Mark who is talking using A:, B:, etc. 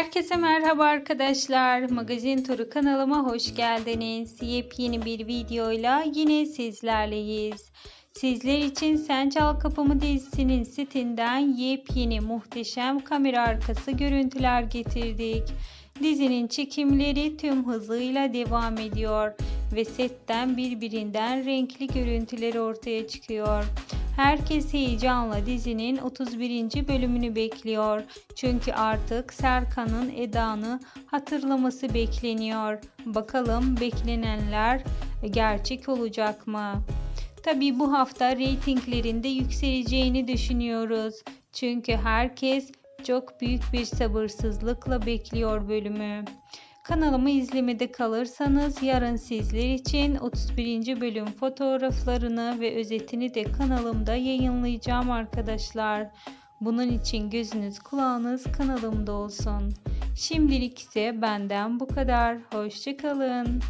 A: Herkese merhaba arkadaşlar. Magazin Turu kanalıma hoş geldiniz. Yepyeni bir videoyla yine sizlerleyiz. Sizler için Sen Çal Kapımı dizisinin setinden yepyeni muhteşem kamera arkası görüntüler getirdik. Dizinin çekimleri tüm hızıyla devam ediyor ve setten birbirinden renkli görüntüler ortaya çıkıyor. Herkes heyecanla dizinin 31. bölümünü bekliyor. Çünkü artık Serkan'ın Eda'nı hatırlaması bekleniyor. Bakalım beklenenler gerçek olacak mı? Tabi bu hafta reytinglerinde yükseleceğini düşünüyoruz. Çünkü herkes çok büyük bir sabırsızlıkla bekliyor bölümü. Kanalımı izlemede kalırsanız yarın sizler için 31. bölüm fotoğraflarını ve özetini de kanalımda yayınlayacağım arkadaşlar. Bunun için gözünüz kulağınız kanalımda olsun. Şimdilik ise benden bu kadar. Hoşçakalın.